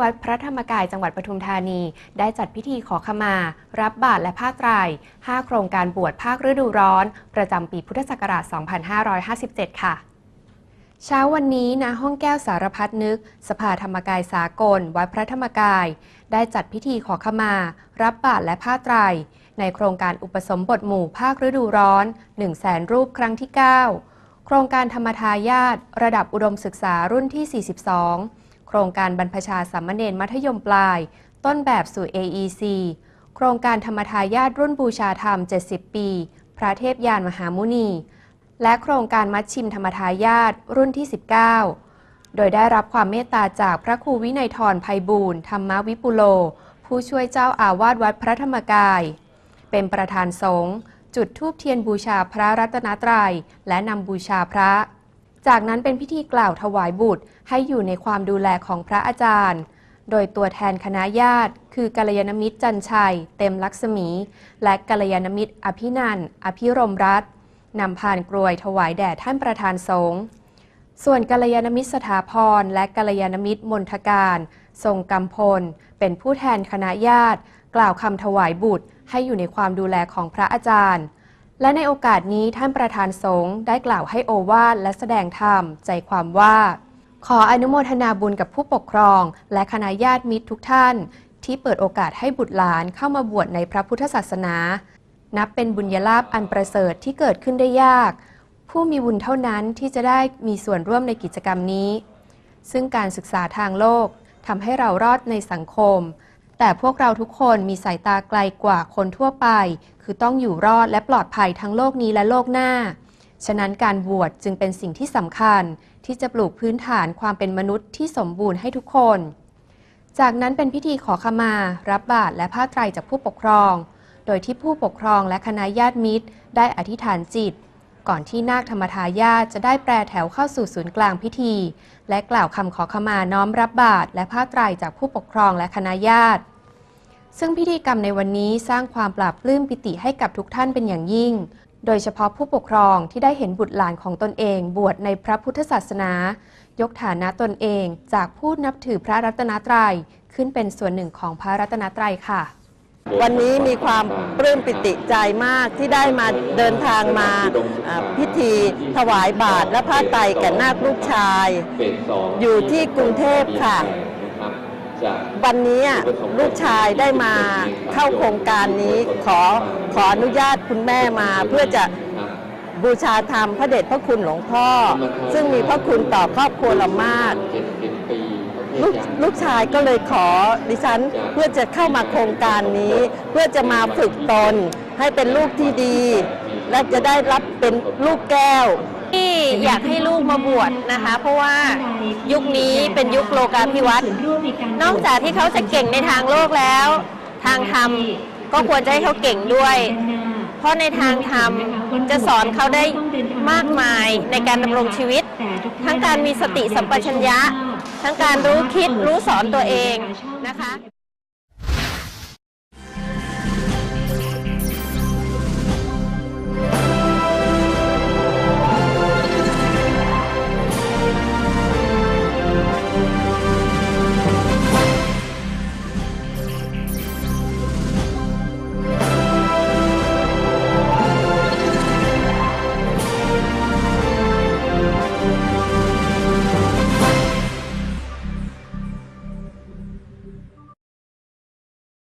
วัดพระธรรมกายจังหวัดปทุมธานี ได้จัดพิธีขอขมา รับบาตรและผ้าไตร 5 โครงการบวชภาคฤดูร้อน ประจำปีพุทธศักราช 2557 ค่ะเช้าวันนี้ณห้องแก้วสารพัดนึก สภาธรรมกายสากล วัดพระธรรมกาย ได้จัดพิธีขอขมา รับบาตรและผ้าไตร ในโครงการอุปสมบทหมู่ภาคฤดูร้อน1 0 0 0 0แสนรูปครั้งที่ 9 โครงการธรรมทายาทระดับอุดมศึกษารุ่นที่ 42 โครงการบรรพชาสามเณรมัธยมปลาย ต้นแบบสู่ AEC โครงการธรรมทายาทรุ่นบูชาธรรม 70 ปี พระเทพยานมหามุนี และโครงการมัชชิมธรรมทายาทรุ่นที่ 19 โดยได้รับความเมตตาจากพระครูวินัยทรภัยบูรณ์ธรรมวิปุโล ผู้ช่วยเจ้าอาวาสวัดพระธรรมกาย เป็นประธานสงฆ์จุดธูปเทียนบูชาพระรัตนตรัย และนำบูชาพระ จากนั้นเป็นพิธีกล่าวถวายบุตรให้อยู่ในความดูแลของพระอาจารย์ โดยตัวแทนคณะญาติ คือกัลยาณมิตรจันชัย เต็มลักษมี และกัลยาณมิตรอภินันอภิรมรัตน์นำพานกรวยถวายแด่ท่านประธานสงฆ์ส่วนกัลยาณมิตรสถาพรและกัลยาณมิตรมนทการ ทรงกำพล เป็นผู้แทนคณะญาติ กล่าวคำถวายบุตรให้อยู่ในความดูแลของพระอาจารย์ และในโอกาสนี้ท่านประธานสงฆ์ได้กล่าวให้โอวาทและแสดงธรรม ใจความว่า ขออนุโมทนาบุญกับผู้ปกครอง และคณะญาติมิตรทุกท่าน ที่เปิดโอกาสให้บุตรหลานเข้ามาบวชในพระพุทธศาสนา นับเป็นบุญญาลาภอันประเสริฐที่เกิดขึ้นได้ยาก ผู้มีบุญเท่านั้นที่จะได้มีส่วนร่วมในกิจกรรมนี้ ซึ่งการศึกษาทางโลกทำให้เรารอดในสังคม แต่พวกเราทุกคนมีสายตาไกลกว่าคนทั่วไป คือต้องอยู่รอดและปลอดภัยทั้งโลกนี้และโลกหน้า ฉะนั้นการบวชจึงเป็นสิ่งที่สำคัญ ที่จะปลูกพื้นฐานความเป็นมนุษย์ที่สมบูรณ์ให้ทุกคน จากนั้นเป็นพิธีขอขมา รับบาตรและผ้าไตรจากผู้ปกครอง โดยที่ผู้ปกครองและคณะญาติมิตร ได้อธิษฐานจิต ก่อนที่นาคธรรมทายาทจะได้แปรแถวเข้าสู่ศูนย์กลางพิธี และกล่าวคำขอขมาน้อมรับบาตรและผ้าไตรจากผู้ปกครองและคณะญาติ ซึ่งพิธีกรรมในวันนี้สร้างความปราบปลื้มปิติให้กับทุกท่านเป็นอย่างยิ่ง โดยเฉพาะผู้ปกครองที่ได้เห็นบุตรหลานของตนเองบวชในพระพุทธศาสนา ยกฐานะตนเองจากผู้นับถือพระรัตนตรัยขึ้นเป็นส่วนหนึ่งของพระรัตนตรัยค่ะ วันนี้มีความปลื้มปิติใจมากที่ได้มาเดินทางมาอ่าพิธีถวายบาตรและผ้าไตรแก่นาคลูกชาย อยู่ที่กรุงเทพค่ะวันนี้ลูกชายได้มาเข้าโครงการนี้ขอขออนุญาตคุณแม่มาเพื่อจะบูชาธรรมพระเดชพระคุณหลวงพ่อ ซึ่งมีพระคุณต่อครอบครัวเรามาก ลูกลูกชายก็เลยขอดิฉันเพื่อจะเข้ามาโครงการนี้ เพื่อจะมาฝึกตน ให้เป็นลูกที่ดี และจะได้รับเป็นลูกแก้วที่อยากให้ลูกมาบวชนะคะ เพราะว่ายุคนี้เป็นยุคโลกาภิวัตน์นอกจากที่เขาจะเก่งในทางโลกแล้ว ทางธรรมก็ควรจะให้เขาเก่งด้วย เพราะในทางธรรมจะสอนเขาได้มากมายในการดำรงชีวิต ทั้งการมีสติสัมปชัญญะ ทั้งการรู้คิดรู้สอนตัวเองนะคะ